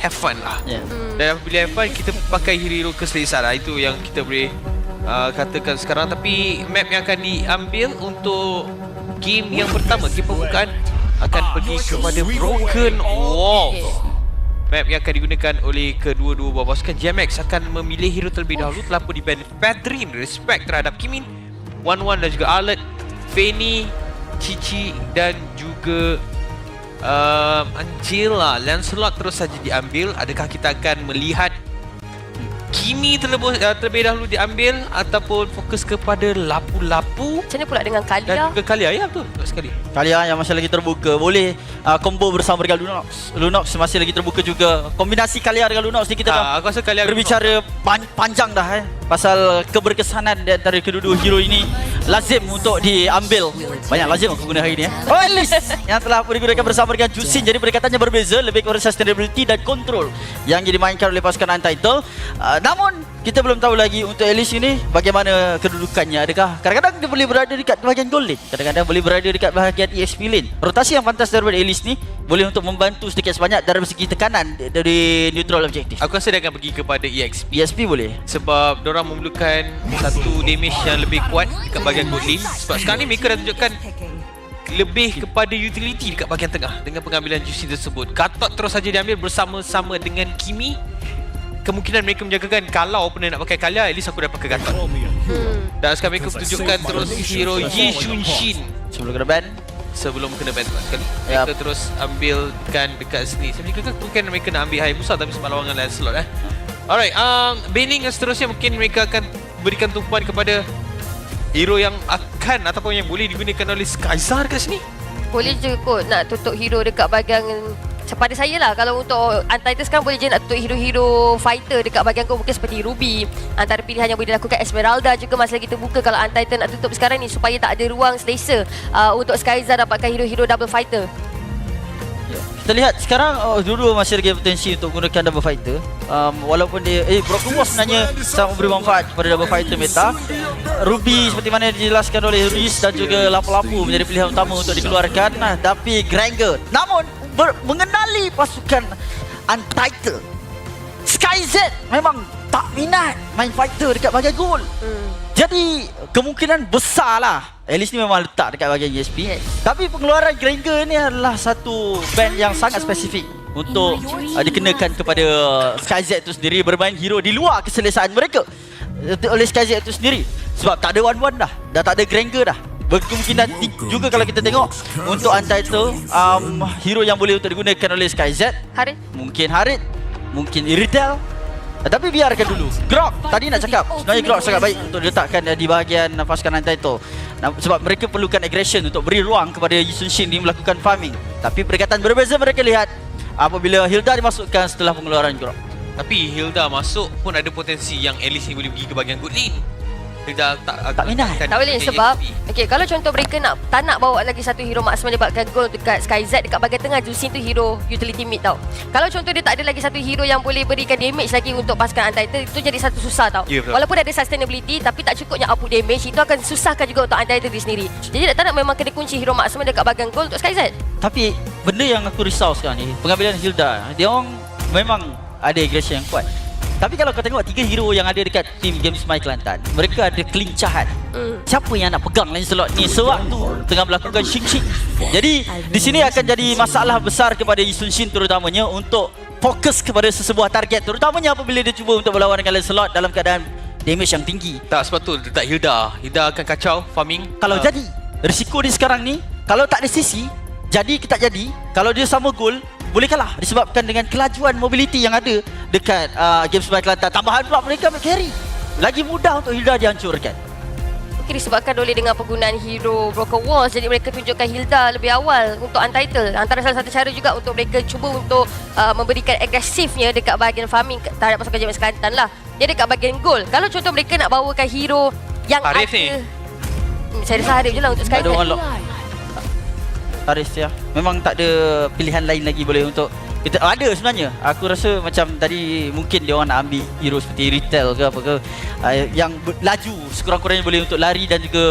have fun lah. Ya. Dan apabila have fun Kita pakai hero-hero keselesaan lah. Itu yang kita boleh uh, Katakan sekarang. Tapi map yang akan diambil Untuk Game yang pertama Game pembukaan Akan pergi kepada Broken Wall. Map yang akan digunakan oleh kedua-dua buah pasukan GMX akan memilih hero terlebih dahulu. Telah pun dibanding Patrin Respect terhadap Kimin Wan Wan dan juga Arlet Fanny Cici dan juga um, Angela Lancelot terus saja diambil. Adakah kita akan melihat Kimi terlebih, uh, terlebih dahulu diambil Ataupun fokus kepada lapu-lapu? Macam mana pula dengan Dan Kalia? juga Kalia. Ya betul, betul sekali. Kalian yang masih lagi terbuka. Boleh uh, combo bersama dengan Lunox. Lunox masih lagi terbuka juga. Kombinasi kalian dengan Lunox ni kita dah Ah, Aku rasa Kalia berbicara pan- panjang dah eh. Pasal keberkesanan antara kedua-dua hero ini lazim untuk diambil. Banyak lazim aku guna hari ni eh. Oh Alice yang telah pun digunakan bersama dengan Jusin jadi pendekatannya berbeza lebih kepada sustainability dan control yang dimainkan oleh pasukan Untitled. Uh, namun kita belum tahu lagi untuk Alice ini bagaimana kedudukannya. Adakah kadang-kadang dia boleh berada dekat bahagian gold lane, kadang-kadang boleh berada dekat bahagian EXP lane. Rotasi yang fantas daripada Alice ni boleh untuk membantu sedikit sebanyak dari segi tekanan dari neutral objektif. Aku rasa dia akan pergi kepada EXP ESP boleh. sebab orang memerlukan satu damage yang lebih kuat dekat bahagian gold lane sebab sekarang ni mereka dah tunjukkan lebih kepada utility dekat bahagian tengah dengan pengambilan juicy tersebut. Gatot terus saja diambil bersama-sama dengan Kimi. Kemungkinan mereka menjagakan. Kalau opponent nak pakai Kalia at least aku dah pakai Gatot Hmm. dan sekarang mereka tunjukkan terus hero Yi Shunshin Sebelum kena ban? Sebelum kena ban tepat sekali. Mereka terus ambilkan dekat sini. Saya fikir kan bukan mereka nak ambil Hayabusa tapi sebab lawangan Lancelot eh. Alright um, banning seterusnya mungkin mereka akan berikan tumpuan kepada hero yang akan ataupun yang boleh digunakan oleh Skyzar kat sini? Boleh je kot nak tutup hero dekat bahagian pada saya lah. Kalau untuk Untitled sekarang boleh je nak tutup hero-hero fighter dekat bahagian kau. Mungkin seperti Ruby. Antara pilihan yang boleh dilakukan Esmeralda juga masih lagi terbuka kalau Untitled nak tutup sekarang ni supaya tak ada ruang selesa uh, untuk Skyzar dapatkan hero-hero double fighter Kita lihat sekarang oh, dua-dua masih lagi potensi untuk gunakan double fighter. Um, Walaupun dia Eh Broken Wall sebenarnya sangat memberi manfaat kepada double fighter meta. Ruby seperti mana dijelaskan oleh Ruiz dan juga Lapu-Lapu menjadi pilihan utama untuk dikeluarkan. Nah, Tapi Granger Namun ber, mengenali pasukan Untitled. SkyZ memang tak minat main fighter dekat bahagian goal. Hmm. jadi kemungkinan besar lah Alice ni memang letak dekat bahagian ESP Yes. Tapi pengeluaran Granger ni adalah satu band yang sangat spesifik Untuk uh, dikenakan kepada SkyZ itu sendiri Bermain hero di luar keselesaan mereka. Oleh SkyZ itu sendiri. Sebab tak ada one-one dah. Dah tak ada Granger dah. Berkemungkinan juga kalau kita tengok Untuk Untitled um, Hero yang boleh untuk digunakan oleh SkyZ Haris Mungkin Harit Mungkin Iritel Eh, Tapi biarkan dulu. Grok. Tadi nak cakap. Sebenarnya Grok sangat baik Untuk diletakkan eh, di bahagian pasukan Untitled Nah, Sebab mereka perlukan aggression Untuk beri ruang kepada Yisun Shin Ni melakukan farming. Tapi pendekatan berbeza mereka lihat. Apabila Hilda dimasukkan setelah pengeluaran Grok. Tapi Hilda masuk pun ada potensi yang Alice ni boleh pergi ke bahagian good lane Hilda tak Tak minat. Tak boleh sebab okay, Kalau contoh mereka nak Tak nak bawa lagi satu hero Maksudnya dapatkan goal Dekat SkyZ Dekat bahagian tengah Jusin tu hero Utility mid tau. Kalau contoh dia tak ada lagi satu hero Yang boleh berikan damage lagi Untuk pasukan Untitled Itu jadi satu susah tau. Ya, betul. Walaupun ada sustainability Tapi tak cukupnya output damage Itu akan susahkan juga Untuk Untitled diri sendiri. Jadi tak nak memang kena kunci hero maksimum Dekat bahagian goal Untuk SkyZ Tapi benda yang aku risau sekarang ni Pengambilan Hilda. Dia orang memang ada aggression yang kuat Tapi kalau kau tengok tiga hero yang ada dekat team Games My Kelantan Mereka ada kelincahan. Hmm. Siapa yang nak pegang Lancelot ni? Sewaktu tengah melakukan shing-shing Jadi di sini akan jadi masalah besar kepada Yisun Shin terutamanya Untuk fokus kepada sesebuah target. Terutamanya apabila dia cuba untuk berlawan dengan Lancelot dalam keadaan damage yang tinggi. Tak sebab tu letak Hilda. Hilda akan kacau farming. Kalau Ah, jadi risiko dia sekarang ni Kalau tak ada sisi Jadi ke tak jadi Kalau dia sama gol boleh kalah disebabkan dengan kelajuan mobility yang ada dekat uh, Games by Kelantan tambahan pula mereka ambil carry. Lagi mudah untuk Hilda dihancurkan. Mungkin disebabkan oleh dengan penggunaan hero Broken Walls Jadi mereka tunjukkan Hilda lebih awal Untuk Untitled. Antara salah satu cara juga Untuk mereka cuba untuk uh, Memberikan agresifnya Dekat bahagian farming ke- Terhadap pasukan Jamis Kelantan lah. Dia dekat bahagian goal. Kalau contoh mereka nak bawakan hero Yang Arif ada ni. hmm, Saya rasa Arif je lah untuk ada orang lock Haris ya. Memang tak ada pilihan lain lagi boleh untuk kita ada sebenarnya. Aku rasa macam tadi mungkin dia orang nak ambil hero seperti retail ke apa ke. Uh, yang laju sekurang-kurangnya boleh untuk lari dan juga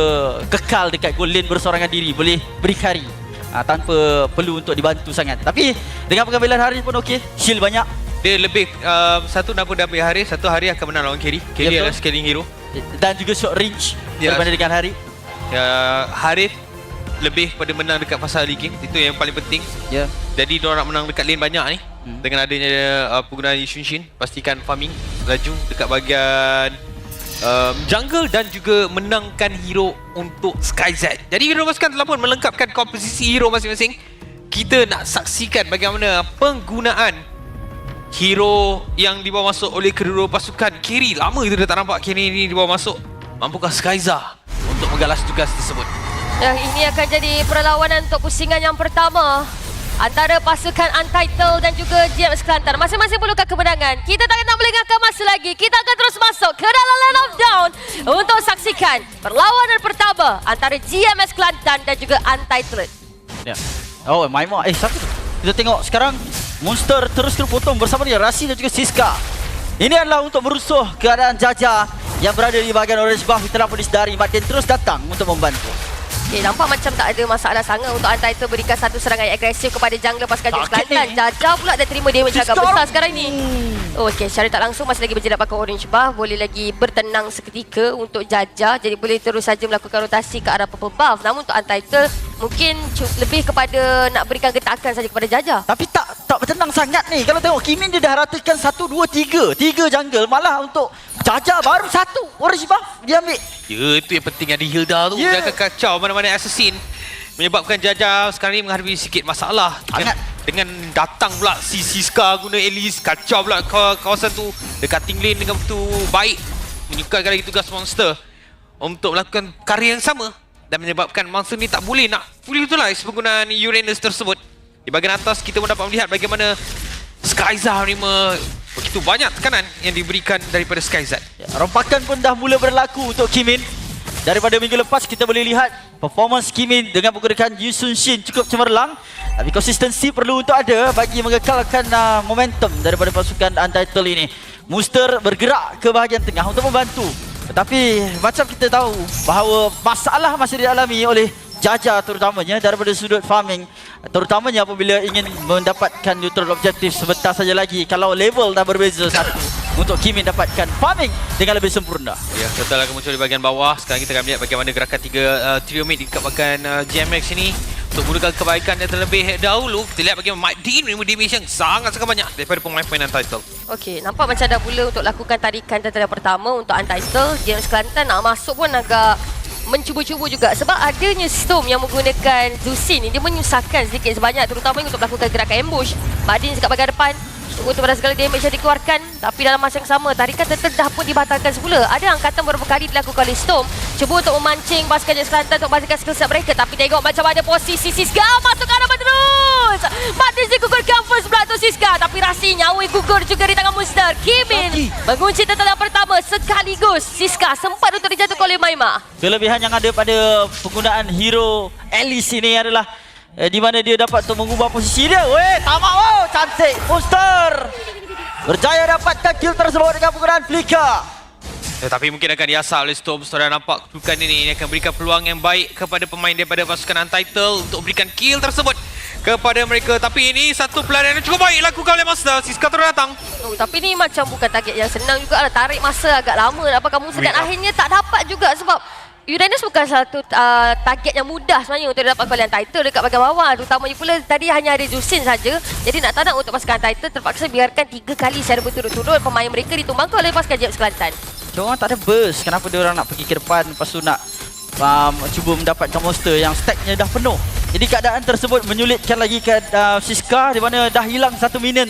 kekal dekat goal lane bersorangan diri. Boleh berdikari uh, tanpa perlu untuk dibantu sangat. Tapi dengan pengambilan Haris pun okey. Shield banyak. Dia lebih um, satu nama Nabi Haris, satu hari akan menang lawan Kerry. Kerry Ya, adalah scaling hero. Dan juga short range Ya. berbanding dengan Hari. Ya, Haris lebih pada menang dekat fasa early game. Itu yang paling penting. Ya. Jadi dia nak menang dekat lane banyak ni. Hmm. Dengan adanya uh, penggunaan Yunshin, pastikan farming laju dekat bahagian um, jungle dan juga menangkan hero untuk SkyZ. Jadi hero pasukan telah pun melengkapkan komposisi hero masing-masing. Kita nak saksikan bagaimana penggunaan hero yang dibawa masuk oleh kedua pasukan Kiri. Lama kita dah tak nampak Kiri ni dibawa masuk. Mampukah Skyza untuk menggalas tugas tersebut? Dan ini akan jadi perlawanan untuk pusingan yang pertama antara pasukan Untitled dan juga GMS Kelantan. Masing-masing perlukan kemenangan. Kita tak nak melengahkan masa lagi. Kita akan terus masuk ke dalam Land of Down untuk saksikan perlawanan pertama antara GMS Kelantan dan juga Untitled. Ya. Oh, Maima. Eh, satu tu. Kita tengok sekarang Monster terus terpotong bersama dengan Rasi dan juga Siska. Ini adalah untuk merusuh keadaan Jaja yang berada di bahagian orange buff telah pun disedari. Martin terus datang untuk membantu. Okay, nampak macam tak ada masalah sangat untuk Untitled berikan satu serangan yang agresif kepada jungler pasukan Sakit Kelantan. Jaja pula dah terima damage agak besar sekarang ni. Oh, okay. Secara tak langsung masih lagi berjalan pakai orange buff. Boleh lagi bertenang seketika untuk Jaja. Jadi boleh terus saja melakukan rotasi ke arah purple buff. Namun untuk Untitled, mungkin lebih kepada nak berikan getakan saja kepada Jaja. Tapi tak tak bertenang sangat ni. Kalau tengok Kimin dia dah ratakan 1 2 3. 3 jungle malah untuk Jaja baru satu orange buff dia ambil. Ya, itu yang penting ada Hilda tu. Dia akan kacau mana-mana assassin. Menyebabkan Jaja sekarang ni menghadapi sikit masalah. Dengan, dengan datang pula si Siska guna Elise. Kacau pula kaw- kawasan tu. Dekat lane dengan begitu baik. Menyukarkan lagi tugas monster. Untuk melakukan karya yang sama. Dan menyebabkan monster ni tak boleh nak fully utilize penggunaan Uranus tersebut. Di bahagian atas kita pun dapat melihat bagaimana Skyza menerima begitu banyak tekanan yang diberikan daripada Skyza. Ya, rompakan pun dah mula berlaku untuk Kimin. Daripada minggu lepas kita boleh lihat performance Kimin dengan menggunakan Yusun Shin cukup cemerlang. Tapi konsistensi perlu untuk ada bagi mengekalkan uh, momentum daripada pasukan Untitled ini. Muster bergerak ke bahagian tengah untuk membantu. Tetapi macam kita tahu bahawa masalah masih dialami oleh Jaja terutamanya daripada sudut farming terutamanya apabila ingin mendapatkan neutral objektif sebentar saja lagi kalau level dah berbeza satu untuk Kimin dapatkan farming dengan lebih sempurna. Ya, total akan muncul di bahagian bawah. Sekarang kita akan melihat bagaimana gerakan tiga uh, trio mid di dekat bahagian uh, GMX ini untuk menggunakan kebaikan yang terlebih dahulu. Kita lihat bagaimana Mike Dean menerima damage yang sangat-sangat banyak daripada pemain-pemain Untitled. Okey, nampak macam dah mula untuk lakukan tarikan tentera pertama untuk Untitled. James Kelantan nak masuk pun agak mencuba-cuba juga sebab adanya Storm yang menggunakan Zusin ni dia menyusahkan sedikit sebanyak terutamanya untuk melakukan gerakan ambush. Badin dekat bahagian depan tunggu kepada segala damage yang dikeluarkan tapi dalam masa yang sama tarikan tentera dah pun dibatalkan semula. Ada angkatan beberapa kali dilakukan oleh Storm cuba untuk memancing pasukan James Kelantan untuk membatalkan skill set mereka tapi tengok macam mana posisi Siska masuk ke arah terus. Badin digugurkan first blood tu Siska tapi Rasi nyawa gugur juga di tangan Monster. Kimin mengunci tentera pertama sekaligus Siska sempat untuk dijatuhkan oleh Maima. Kelebihan yang ada pada penggunaan hero Alice ini adalah eh, di mana dia dapat untuk mengubah posisi dia. Weh, tamak wow, cantik. Monster berjaya dapatkan kill tersebut dengan penggunaan flicker. Tetapi mungkin akan diasah oleh Storm. Saudara nampak kedudukan ini, ini akan berikan peluang yang baik kepada pemain daripada pasukan Untitled untuk berikan kill tersebut kepada mereka. Tapi ini satu pelarian yang cukup baik dilakukan oleh Master. Siska terus datang. Oh, tapi ni macam bukan target yang senang juga lah. Tarik masa agak lama nak pakai Monster dan Wait, akhirnya tak dapat juga sebab Uranus bukan satu uh, target yang mudah sebenarnya untuk dapat kalian title dekat bahagian bawah. Terutamanya pula tadi hanya ada Zusin saja. Jadi nak tak nak untuk pasukan title terpaksa biarkan tiga kali secara berturut-turut pemain mereka ditumbangkan oleh pasukan James Kelantan. Dia orang tak ada burst. Kenapa dia orang nak pergi ke depan lepas tu nak um, cuba mendapatkan monster yang stacknya dah penuh. Jadi keadaan tersebut menyulitkan lagi ke uh, Siska di mana dah hilang satu minion.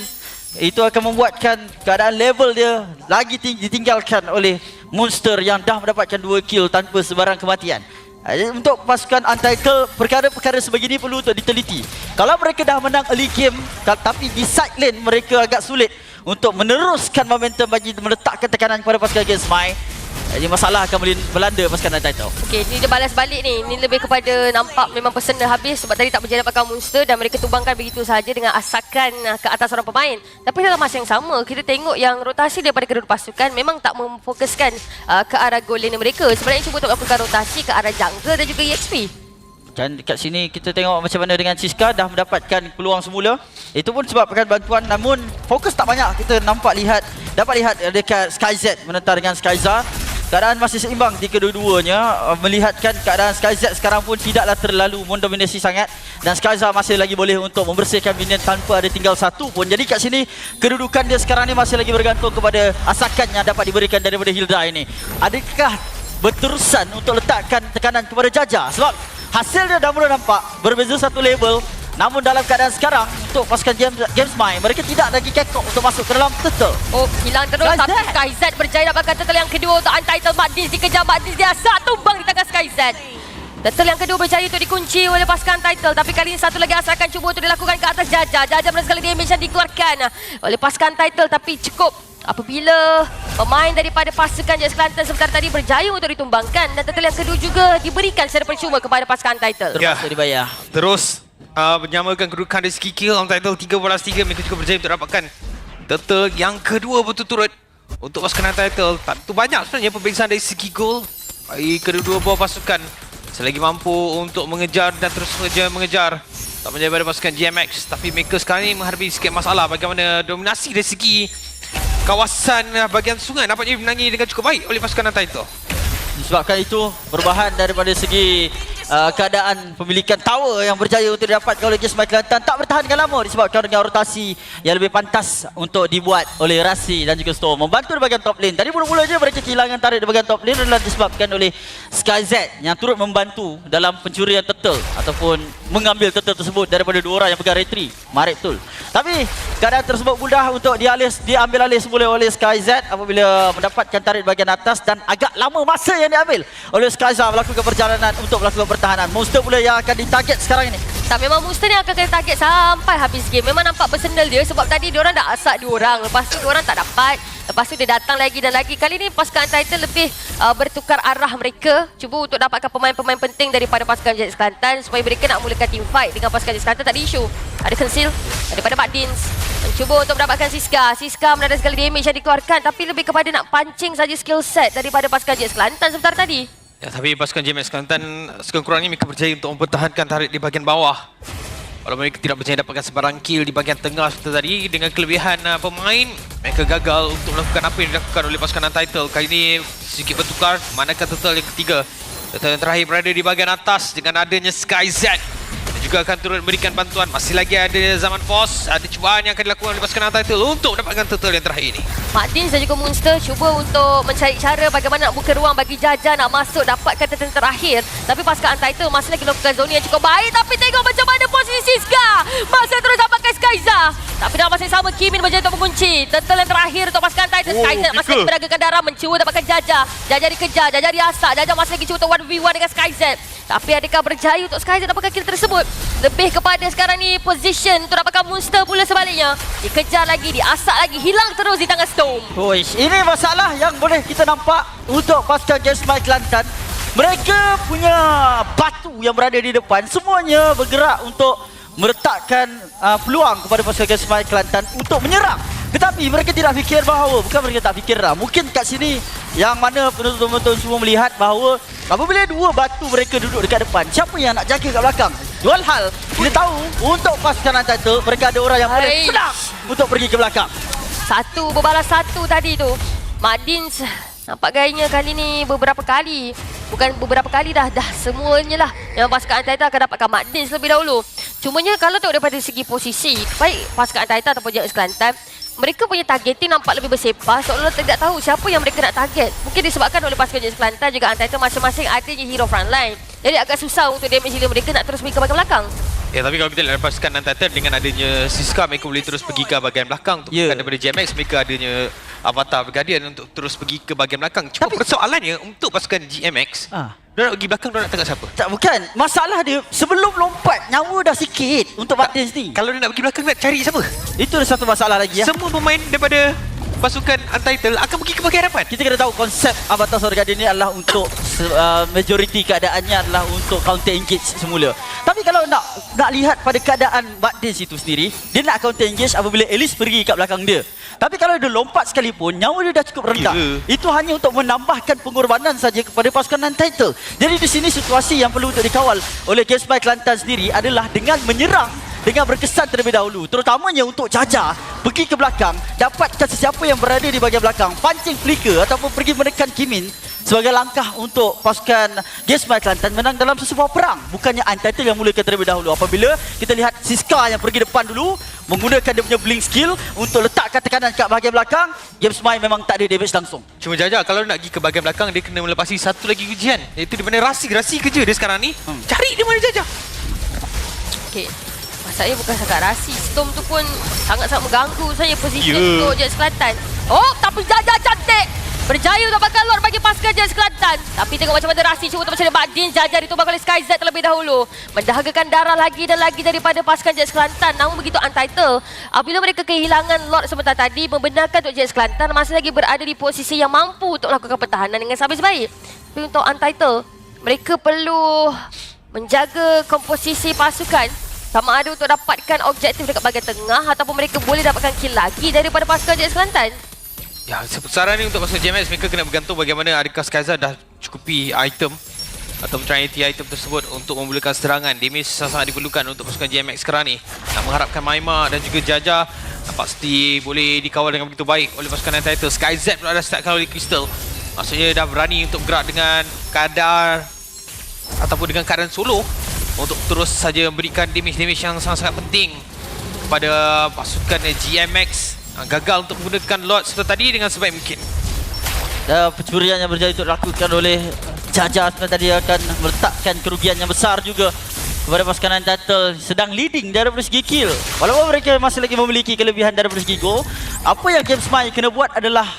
Itu akan membuatkan keadaan level dia lagi ting- ditinggalkan oleh monster yang dah mendapatkan dua kill tanpa sebarang kematian. Uh, Untuk pasukan Untitled, perkara-perkara sebegini perlu untuk diteliti. Kalau mereka dah menang early game, ta- tapi di side lane mereka agak sulit untuk meneruskan momentum bagi meletakkan tekanan kepada pasukan Against Jadi masalah akan melin- melanda pasukan Untitled. Okey, ni dia balas balik ni. Ni lebih kepada nampak memang personal habis sebab tadi tak berjaya pakai monster dan mereka tumbangkan begitu saja dengan asakan uh, ke atas orang pemain. Tapi dalam masa yang sama, kita tengok yang rotasi daripada kedua pasukan memang tak memfokuskan uh, ke arah goal lane mereka. Sebenarnya cuba untuk melakukan rotasi ke arah jungle dan juga EXP. Dan dekat sini kita tengok macam mana dengan Siska dah mendapatkan peluang semula. Itu pun sebabkan bantuan namun fokus tak banyak. Kita nampak lihat dapat lihat dekat SkyZ menentang dengan Skyza. Keadaan masih seimbang di kedua-duanya. Uh, Melihatkan keadaan SkyZ sekarang pun tidaklah terlalu mendominasi sangat. Dan Skyza masih lagi boleh untuk membersihkan minion tanpa ada tinggal satu pun. Jadi kat sini kedudukan dia sekarang ni masih lagi bergantung kepada asakan yang dapat diberikan daripada Hilda ini. Adakah berterusan untuk letakkan tekanan kepada Jaja? Sebab hasilnya dah mula nampak berbeza satu level namun dalam keadaan sekarang untuk pasukan James, James Mai mereka tidak lagi kekok untuk masuk ke dalam turtle Oh, hilang terus Skyzat. tapi Skyzat berjaya dapatkan turtle yang kedua untuk Untitled Madis dikejar Madis dia asal tumbang di tangan Skyzat. Turtle yang kedua berjaya untuk dikunci oleh pasukan Untitled tapi kali ini satu lagi asal akan cuba untuk dilakukan ke atas Jaja. Jaja benar sekali damage yang dikeluarkan oleh pasukan Untitled tapi cukup apabila pemain daripada pasukan Jets Kelantan sebentar tadi berjaya untuk ditumbangkan dan turtle yang kedua juga diberikan secara percuma kepada pasukan Untitled. Ya. terpaksa dibayar Terus uh, menyamakan kedudukan dari segi kill on title 3 balas 3 mereka juga berjaya untuk dapatkan turtle yang kedua berturut-turut untuk pasukan title. Tak tu banyak sebenarnya perbezaan dari segi gol bagi kedua-dua buah pasukan selagi mampu untuk mengejar dan terus mengejar mengejar tak menjadi pada pasukan GMX tapi mereka sekarang ni menghadapi sikit masalah bagaimana dominasi dari segi kawasan bahagian sungai nampaknya dimenangi dengan cukup baik oleh pasukan title. Disebabkan itu perubahan daripada segi uh, keadaan pemilikan tower yang berjaya untuk didapatkan oleh James Mai Kelantan tak bertahan lama disebabkan dengan rotasi yang lebih pantas untuk dibuat oleh Rasi dan juga Storm. Membantu di bahagian top lane. Tadi mula-mula je mereka kehilangan tarik di bahagian top lane adalah disebabkan oleh SkyZ yang turut membantu dalam pencurian turtle ataupun mengambil turtle tersebut daripada dua orang yang pegang retri Marik betul. Tapi keadaan tersebut mudah untuk dialih diambil alih semula oleh SkyZ apabila mendapatkan tarik di bahagian atas dan agak lama masa yang diambil oleh Skyza melakukan perjalanan untuk melakukan pertahanan monster pula yang akan ditarget sekarang ini Tak memang Monster ni akan kena target sampai habis game. Memang nampak personal dia sebab tadi dia orang dah asak dua orang. Lepas tu dia orang tak dapat. Lepas tu dia datang lagi dan lagi. Kali ni pasukan Titan lebih uh, bertukar arah mereka. Cuba untuk dapatkan pemain-pemain penting daripada pasukan Jets Kelantan supaya mereka nak mulakan team fight dengan pasukan Jets Kelantan tak ada isu. Ada conceal daripada Mak Dins. Mencuba untuk mendapatkan Siska. Siska menada sekali damage yang dikeluarkan tapi lebih kepada nak pancing saja skill set daripada pasukan Jets Kelantan sebentar tadi. Ya, tapi pasukan JMX Kelantan sekurang-kurangnya mereka berjaya untuk mempertahankan tarik di bahagian bawah. Walau mereka tidak berjaya dapatkan sebarang kill di bahagian tengah seperti tadi dengan kelebihan uh, pemain, mereka gagal untuk melakukan apa yang dilakukan oleh pasukan Untitled. Kali ini sedikit bertukar, manakah total yang ketiga. Total yang terakhir berada di bahagian atas dengan adanya SkyZ. Juga akan turut memberikan bantuan. Masih lagi ada Zaman Force, ada cubaan yang akan dilakukan oleh pasukan Untitled untuk mendapatkan total yang terakhir ini. Mak Dins dan juga Monster cuba untuk mencari cara bagaimana nak buka ruang bagi Jaja nak masuk dapatkan tetesan terakhir. Tapi pasukan Untitled masih lagi melakukan zona yang cukup baik. Tapi tengok macam mana posisi Siska. Masih terus dapatkan Skyza. Tapi dalam masa yang sama Kimin berjaya untuk mengunci. Turtle yang terakhir untuk pasukan Untitled. Oh, Skyza masih lagi beragakan darah mencuba dapatkan Jaja. Jaja dikejar. Jaja diasak. Jaja masih lagi cuba untuk 1v1 dengan Skyza. Tapi adakah berjaya untuk Skyza dapatkan kill tersebut? Lebih kepada sekarang ni position untuk dapatkan monster pula sebaliknya. Dikejar lagi, diasak lagi, hilang terus di tangan Storm. Uish, ini masalah yang boleh kita nampak untuk pasukan James Mai Kelantan. Mereka punya batu yang berada di depan semuanya bergerak untuk meletakkan uh, peluang kepada pasukan James Mai Kelantan untuk menyerang. Tetapi mereka tidak fikir bahawa bukan mereka tak fikir lah. Mungkin kat sini yang mana penonton-penonton semua melihat bahawa apabila dua batu mereka duduk dekat depan, siapa yang nak jaga kat belakang? Dua hal, kita tahu untuk pasukan Untitled mereka ada orang yang boleh Hai. senang untuk pergi ke belakang. Satu berbalas satu tadi tu. Madin nampak gayanya kali ni beberapa kali. Bukan beberapa kali dah, dah semuanya lah. Yang pasukan Antaita akan dapatkan Madin lebih dahulu. Cumanya kalau tengok daripada segi posisi, baik pasukan Antaita ataupun James Kelantan, mereka punya targeting nampak lebih bersepah seolah-olah tidak tahu siapa yang mereka nak target. Mungkin disebabkan oleh pasukan James Kelantan juga Antaita masing-masing adanya hero frontline. Jadi agak susah untuk damage healer mereka nak terus pergi ke bahagian belakang. Ya tapi kalau kita lihat pasukan Untitled dengan adanya Siska mereka boleh terus pergi ke bahagian belakang untuk yeah. daripada GMX mereka adanya Avatar Guardian untuk terus pergi ke bahagian belakang. Cuma Tapi- persoalannya untuk pasukan GMX, Ah. Dia nak pergi belakang dia nak tengok siapa? Tak bukan. Masalah dia sebelum lompat nyawa dah sikit untuk Martins ni. Kalau dia nak pergi belakang nak cari siapa? Itu ada satu masalah lagi ya. Semua pemain daripada pasukan Untitled akan pergi ke bahagian hadapan. Kita kena tahu konsep Avatar Sword Guardian ni adalah untuk uh, majoriti keadaannya adalah untuk counter engage semula. Tapi kalau nak nak lihat pada keadaan Badis itu sendiri, dia nak counter engage apabila Alice pergi kat belakang dia. Tapi kalau dia lompat sekalipun, nyawa dia dah cukup rendah. Ya. Itu hanya untuk menambahkan pengorbanan saja kepada pasukan non-title. Jadi di sini situasi yang perlu untuk dikawal oleh by Kelantan sendiri adalah dengan menyerang dengan berkesan terlebih dahulu. Terutamanya untuk Jaja pergi ke belakang, dapatkan sesiapa yang berada di bahagian belakang, pancing flicker ataupun pergi menekan Kimin sebagai langkah untuk pasukan by Kelantan menang dalam sesebuah perang. Bukannya Untitled yang mulakan terlebih dahulu. Apabila kita lihat Siska yang pergi depan dulu, menggunakan dia punya blink skill untuk letakkan tekanan kat bahagian belakang, Mind memang tak ada damage langsung. Cuma Jaja kalau nak pergi ke bahagian belakang dia kena melepasi satu lagi ujian iaitu di mana rasi rasi kerja dia sekarang ni. Hmm. Cari di mana Jaja. Okey. Masalahnya bukan sangat rasi. Storm tu pun sangat-sangat mengganggu saya posisi yeah. untuk Jets Kelantan. Oh, tapi Jaja cantik. Berjaya bakal Lord bagi pasukan Jets Kelantan. Tapi tengok macam mana Rasi cuba untuk mencari Badin. Jaja ditumbang oleh Skyz terlebih dahulu. Mendahagakan darah lagi dan lagi daripada pasukan Jets Kelantan. Namun begitu Untitled. Apabila mereka kehilangan Lord sebentar tadi, membenarkan untuk Jets Kelantan masih lagi berada di posisi yang mampu untuk melakukan pertahanan dengan habis baik. Tapi untuk Untitled, mereka perlu menjaga komposisi pasukan sama ada untuk dapatkan objektif dekat bahagian tengah ataupun mereka boleh dapatkan kill lagi daripada pasukan Jets Kelantan. Ya, sekarang ni untuk pasukan JMS mereka kena bergantung bagaimana adakah Skyza dah cukupi item atau trinity item tersebut untuk memulakan serangan. Damage sangat-sangat diperlukan untuk pasukan JMX sekarang ni. Nak mengharapkan Maima dan juga Jaja nampak pasti boleh dikawal dengan begitu baik oleh pasukan Untitled. Skyz pula dah startkan oleh Crystal. Maksudnya dah berani untuk bergerak dengan kadar ataupun dengan keadaan solo untuk terus saja memberikan damage-damage yang sangat-sangat penting kepada pasukan GMX Ah, gagal untuk menggunakan Lord serta tadi dengan sebaik mungkin Dan pencurian yang berjaya untuk dilakukan oleh Jaja sebenarnya tadi akan meletakkan kerugian yang besar juga kepada pasukan Untitled sedang leading daripada segi kill. Walaupun mereka masih lagi memiliki kelebihan daripada segi goal, apa yang Games Mind kena buat adalah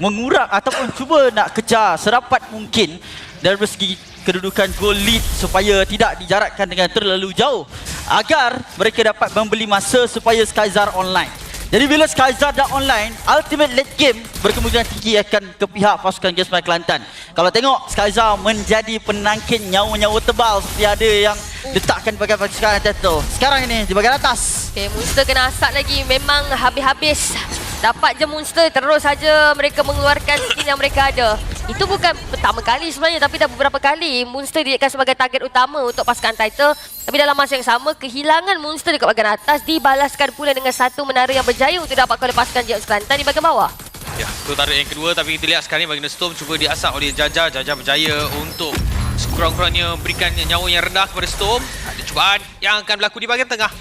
mengurang ataupun cuba nak kejar serapat mungkin daripada segi kedudukan goal lead supaya tidak dijarakkan dengan terlalu jauh agar mereka dapat membeli masa supaya Skyzar online. Jadi bila Skyzar dah online, ultimate late game berkemungkinan tinggi akan ke pihak pasukan My Kelantan. Kalau tengok Skyzar menjadi penangkin nyawa-nyawa tebal seperti ada yang letakkan bagian pasukan Untitled. Sekarang ini di bahagian atas. Okay, monster kena asap lagi. Memang habis-habis. Dapat je monster, terus saja mereka mengeluarkan skin yang mereka ada. Itu bukan pertama kali sebenarnya, tapi dah beberapa kali monster dijadikan sebagai target utama untuk pasukan title. Tapi dalam masa yang sama, kehilangan monster dekat bahagian atas dibalaskan pula dengan satu menara yang berjaya untuk dapatkan oleh pasukan James Kelantan di bahagian bawah. Ya, itu target yang kedua tapi kita lihat sekarang ni baginda Storm cuba diasap oleh Jaja. Jaja berjaya untuk sekurang-kurangnya berikan nyawa yang rendah kepada Storm. Ada cubaan yang akan berlaku di bahagian tengah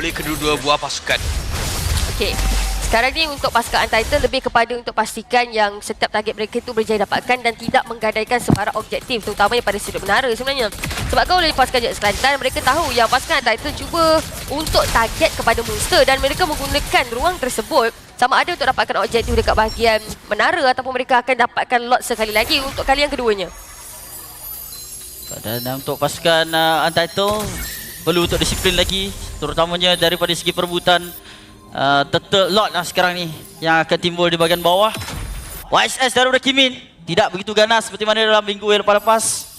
oleh kedua-dua buah pasukan. Okey. Sekarang ni untuk pasukan Untitled lebih kepada untuk pastikan yang setiap target mereka tu berjaya dapatkan dan tidak menggadaikan sebarang objektif terutamanya pada sudut menara sebenarnya. Sebab kalau oleh pasukan Jet Kelantan mereka tahu yang pasukan Untitled cuba untuk target kepada monster dan mereka menggunakan ruang tersebut sama ada untuk dapatkan objektif dekat bahagian menara ataupun mereka akan dapatkan lot sekali lagi untuk kali yang keduanya. Dan untuk pasukan uh, Untitled perlu untuk disiplin lagi terutamanya daripada segi perebutan uh, turtle lot lah sekarang ni yang akan timbul di bahagian bawah. YSS daripada Kimin tidak begitu ganas seperti mana dalam minggu yang lepas-lepas.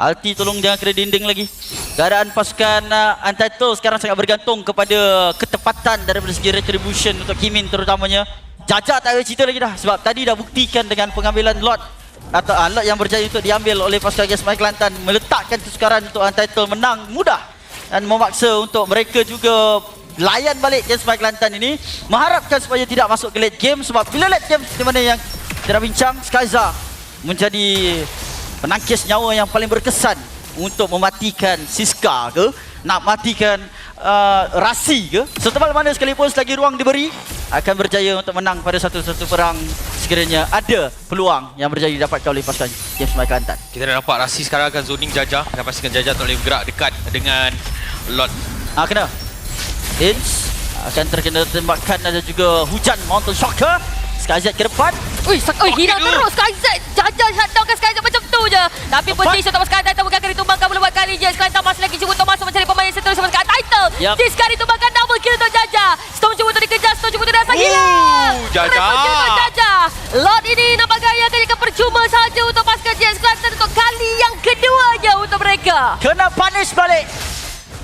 Alti tolong jangan kena dinding lagi. Keadaan pasukan uh, Untitled sekarang sangat bergantung kepada ketepatan daripada segi retribution untuk Kimin terutamanya. Jajak tak ada cerita lagi dah sebab tadi dah buktikan dengan pengambilan lot atau uh, lot yang berjaya untuk diambil oleh pasukan Gas Mai Kelantan meletakkan kesukaran untuk Untitled menang mudah dan memaksa untuk mereka juga layan balik Gas Mai Kelantan ini mengharapkan supaya tidak masuk ke late game sebab bila late game di mana yang kita dah bincang Skyza menjadi penangkis nyawa yang paling berkesan untuk mematikan Siska ke nak matikan uh, Rasi ke setebal mana sekalipun selagi ruang diberi akan berjaya untuk menang pada satu-satu perang sekiranya ada peluang yang berjaya didapatkan oleh pasukan James Mai Kelantan. Kita dah nampak Rasi sekarang akan zoning Jaja. Akan pastikan Jaja tak boleh bergerak dekat dengan Lord. Ah kena. Hins akan terkena tembakan ada juga hujan Mountain Shocker. Skyzet ke depan. Ui, ui hilang tu. terus Skyzet. Jaja shutdownkan Skyzet macam tu je. Tapi Lepas. posisi untuk pasukan Titan bukan akan ditumbangkan pula buat kali je. Kelantan masih lagi cuba untuk masuk mencari pemain yang seterusnya pasukan Titan. Yup. Diskar ditumbangkan double kill untuk Jaja. Storm cuba untuk dikejar, Storm cuba untuk dasar hilang. Jaja. Jaja Lot ini nampak gaya akan percuma saja untuk pasukan GS Kelantan untuk kali yang keduanya untuk mereka. Kena punish balik.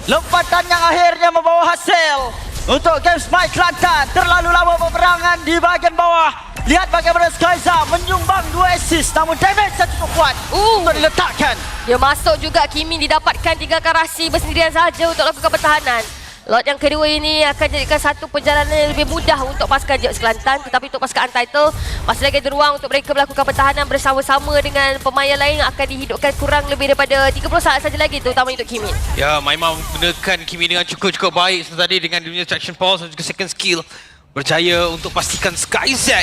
Lompatan yang akhirnya membawa hasil. Untuk Games Mike Kelantan. Terlalu lama peperangan di bahagian bawah. Lihat bagaimana Skyza menyumbang dua assist. Namun damage yang cukup kuat Uh. untuk diletakkan. Dia masuk juga Kimin didapatkan tinggalkan Rasi bersendirian saja untuk lakukan pertahanan. Lot yang kedua ini akan jadikan satu perjalanan yang lebih mudah untuk pasukan GX Kelantan tetapi untuk pasukan Untitled masih lagi ada ruang untuk mereka melakukan pertahanan bersama-sama dengan pemain lain yang akan dihidupkan kurang lebih daripada 30 saat saja lagi terutama untuk Kimin. Ya, Maimah menggunakan Kimi dengan cukup-cukup baik tadi dengan dia punya traction pulse dan juga second skill. Berjaya untuk pastikan Skyz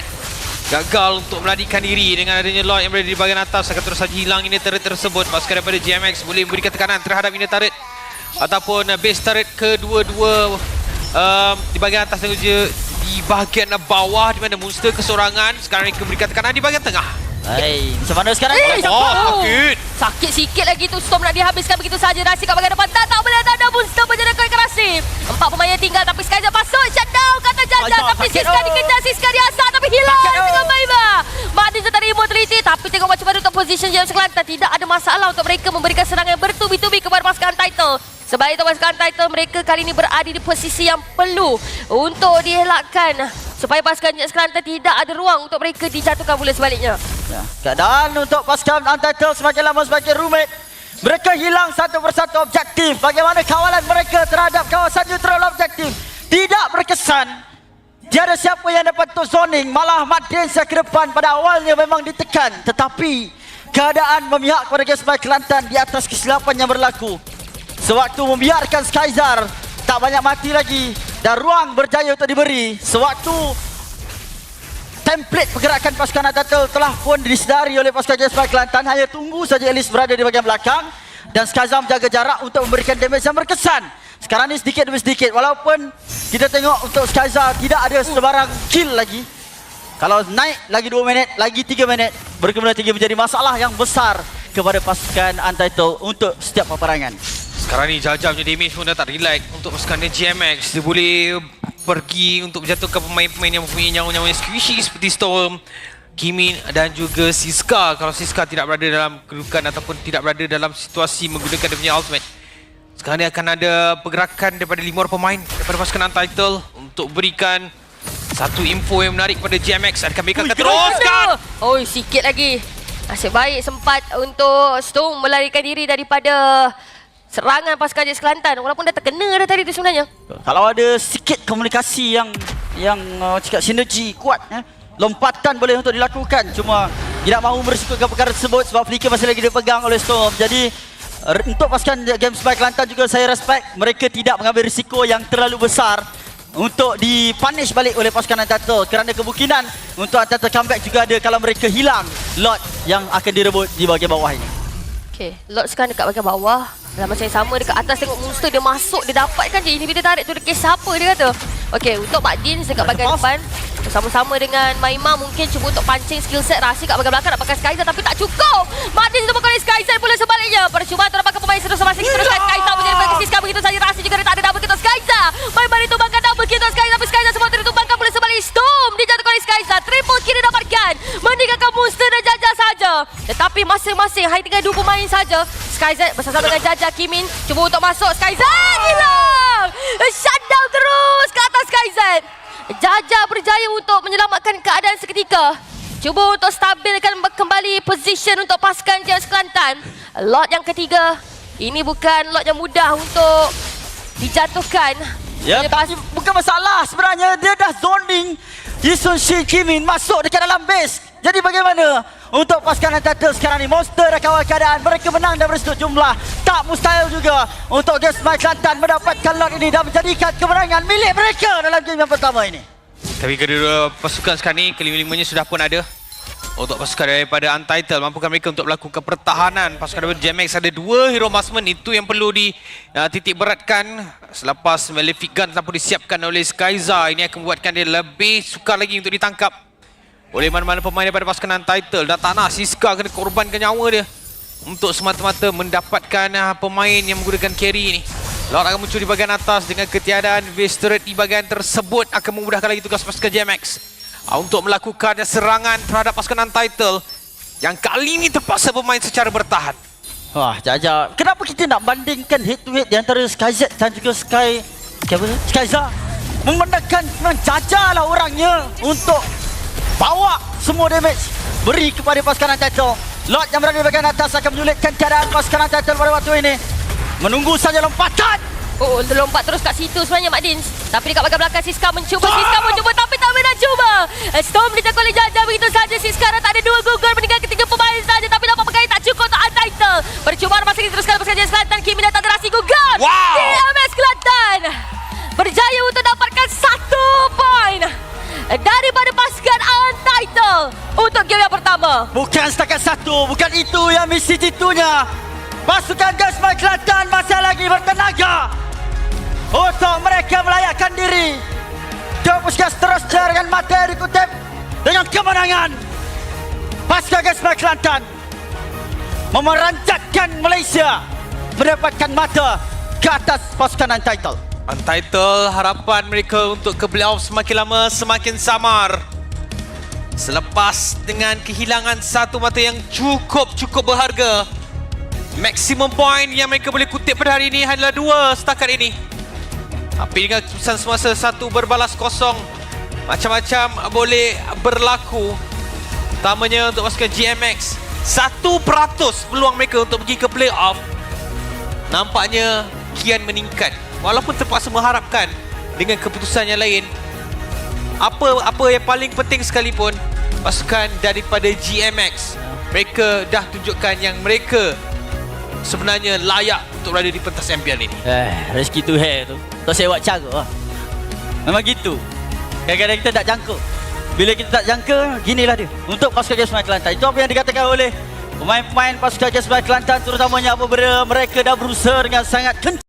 gagal untuk melarikan diri dengan adanya Lloyd yang berada di bahagian atas akan terus saja hilang ini turret tersebut. Pasukan daripada GMX boleh memberikan tekanan terhadap ini turret ataupun base turret kedua-dua um, di bahagian atas dan juga di bahagian bawah di mana monster kesorangan sekarang mereka memberikan tekanan di bahagian tengah. Hai, macam mana sekarang? Eh, Oh, sakit. sakit. Sakit sikit lagi tu Storm nak dihabiskan begitu saja Rasi kat bahagian depan Tak tak boleh tak ada Monster menjadikan ke Rasi Empat pemain yang tinggal Tapi Skyza pasut Shutdown kata Jaja Ayah, Tapi Siska oh. dikejar Siska diasah Tapi hilang Sakit, dengan Maiba Madin je tadi immortality Tapi tengok macam mana untuk position James Kelantan Tidak ada masalah untuk mereka Memberikan serangan bertubi-tubi kepada pasukan Title Sebaliknya pasukan Title mereka kali ini berada di posisi yang perlu untuk dielakkan supaya pasukan Kelantan tidak ada ruang untuk mereka dijatuhkan pula sebaliknya. Ya, keadaan untuk pasukan Untitled semakin lama semakin rumit. Mereka hilang satu persatu objektif. Bagaimana kawalan mereka terhadap kawasan neutral objektif. Tidak berkesan. Tiada siapa yang dapat untuk zoning. Malah Madin saya ke depan pada awalnya memang ditekan. Tetapi keadaan memihak kepada Gesmai Kelantan di atas kesilapan yang berlaku. Sewaktu membiarkan Skyzar tak banyak mati lagi dan ruang berjaya untuk diberi. Sewaktu template pergerakan pasukan Atatul telah pun disedari oleh pasukan Jasper Kelantan hanya tunggu saja Elis berada di bahagian belakang dan Skazam jaga jarak untuk memberikan damage yang berkesan. Sekarang ni sedikit demi sedikit walaupun kita tengok untuk Skaza tidak ada sebarang kill lagi. Kalau naik lagi 2 minit lagi 3 minit berkemudian tinggi menjadi masalah yang besar kepada pasukan Untitled untuk setiap peperangan Sekarang ni Jaja punya damage pun dah tak relax untuk pasukan dia GMX. Dia boleh pergi untuk menjatuhkan pemain-pemain yang mempunyai nyawa-nyawa yang squishy seperti Storm, Kimin dan juga Siska. Kalau Siska tidak berada dalam kedudukan ataupun tidak berada dalam situasi menggunakan dia punya ultimate. Sekarang ni akan ada pergerakan daripada lima orang pemain daripada pasukan Untitled untuk berikan satu info yang menarik kepada GMX. Adakah mereka akan teruskan? Oh, sikit lagi. Nasib baik sempat untuk Storm melarikan diri daripada serangan pasukan Jets Kelantan. Walaupun dah terkena dah tadi tu sebenarnya. Kalau ada sikit komunikasi yang yang uh, cakap sinergi kuat eh, lompatan boleh untuk dilakukan cuma tidak mahu merisikokan perkara tersebut sebab flicker masih lagi dipegang oleh Storm. Jadi untuk pasukan Games by Kelantan juga saya respect mereka tidak mengambil risiko yang terlalu besar untuk dipunish balik oleh pasukan Untitled kerana kemungkinan untuk Untitled comeback juga ada kalau mereka hilang lot yang akan direbut di bahagian bawah ini. Okay, Lord sekarang dekat bahagian bawah. Dalam masa yang sama dekat atas tengok monster dia masuk, dia dapatkan je. Ini bila tarik tu dekat siapa dia kata. Okay, untuk Mak Din dekat bahagian depan. Bersama-sama dengan Maima mungkin cuba untuk pancing skill set Rasi kat belakang dapatkan Skyzer tapi tak cukup. Mak Din cuba kali Skyzer pula sebaliknya. Percuma tu dapatkan pemain seterusnya masing teruskan Skyzer menjadi bagi Siska begitu saja Rasi juga tak ada double kill Skyzer. Maima ditumbangkan double kill Skyzer tapi Skyzer semua ditumbangkan pula sebalik Storm dijatuhkan oleh Skyzer. Triple kill didapatkan. Meninggalkan monster dan Jaja saja. Tetapi masing-masing hanya tinggal dua pemain saja. Skyzer bersama dengan Jaja Kimin cuba untuk masuk Skyzer hilang. Shutdown terus ke atas Skyzer. Jaja berjaya untuk menyelamatkan keadaan seketika. Cuba untuk stabilkan kembali position untuk pasukan James Kelantan. Lot yang ketiga. Ini bukan lot yang mudah untuk dijatuhkan. Ya, tapi bukan masalah sebenarnya. Dia dah zoning Yisun Shin Kimin masuk dekat dalam base. Jadi bagaimana untuk pasukan Untitled sekarang ni? Monster dah kawal keadaan. Mereka menang dan bersudut jumlah. Tak mustahil juga untuk Games My Kelantan mendapatkan lot ini dan menjadikan kemenangan milik mereka dalam game yang pertama ini. Tapi kedua pasukan sekarang ni kelima-limanya sudah pun ada untuk pasukan daripada Untitled mampukah mereka untuk melakukan pertahanan pasukan daripada GMX ada dua hero marksman itu yang perlu di uh, titik beratkan selepas Malefic Gun telah pun disiapkan oleh Skyza ini akan membuatkan dia lebih sukar lagi untuk ditangkap oleh mana-mana pemain daripada pasukan Untitled dan nak Siska kena korbankan nyawa dia untuk semata-mata mendapatkan uh, pemain yang menggunakan carry ni Lord akan muncul di bahagian atas dengan ketiadaan turret di bahagian tersebut akan memudahkan lagi tugas pasukan GMX uh, untuk melakukan serangan terhadap pasukan Untitled yang kali ini terpaksa bermain secara bertahan. Wah, Jaja. Kenapa kita nak bandingkan head to head di antara SkyZ dan juga Sky... Sky apa? Skyza. Memandangkan memang Jaja lah orangnya untuk bawa semua damage beri kepada pasukan Untitled. Lord yang berada di bahagian atas akan menyulitkan keadaan pasukan Untitled pada waktu ini. Menunggu saja lompatan. Oh, lompat terus kat situ sebenarnya Mak Din. Tapi dekat bahagian belakang Siska mencuba. Stop! Siska mencuba tapi tak boleh nak cuba. Eh, Storm dijaga oleh Jaja begitu saja. Siska dah tak ada dua gugur meninggal ketiga pemain saja. Tapi nampak perkara tak cukup untuk Untitled. Percubaan masih diteruskan bersama James Kelantan. Kimi dah tak ada rasi gugur. Wow! DMS Kelantan berjaya untuk dapatkan satu poin daripada pasukan Untitled untuk game yang pertama. Bukan setakat satu, bukan itu yang misi jitunya. Pasukan Gasman Kelantan masih lagi bertenaga untuk mereka melayakkan diri. Teruskan seterusnya dengan mata yang dikutip dengan kemenangan. Pasukan Gasman Kelantan memeranjatkan Malaysia mendapatkan mata ke atas pasukan Untitled. Untitled harapan mereka untuk ke playoff semakin lama semakin samar. Selepas dengan kehilangan satu mata yang cukup-cukup berharga. Maksimum point yang mereka boleh kutip pada hari ini adalah dua setakat ini. Tapi dengan keputusan semasa satu berbalas kosong. Macam-macam boleh berlaku. Utamanya untuk pasukan GMX. Satu peratus peluang mereka untuk pergi ke playoff. Nampaknya kian meningkat. Walaupun terpaksa mengharapkan dengan keputusan yang lain. Apa apa yang paling penting sekalipun pasukan daripada GMX mereka dah tunjukkan yang mereka sebenarnya layak untuk berada di pentas MPL ini. Eh, rezeki tu hair tu. Tak sewa cara lah. Memang gitu. Kadang-kadang kita tak jangka. Bila kita tak jangka, ginilah dia. Untuk pasukan Jasmine Kelantan. Itu apa yang dikatakan oleh pemain-pemain pasukan Jasmine Kelantan terutamanya apabila mereka dah berusaha dengan sangat kencang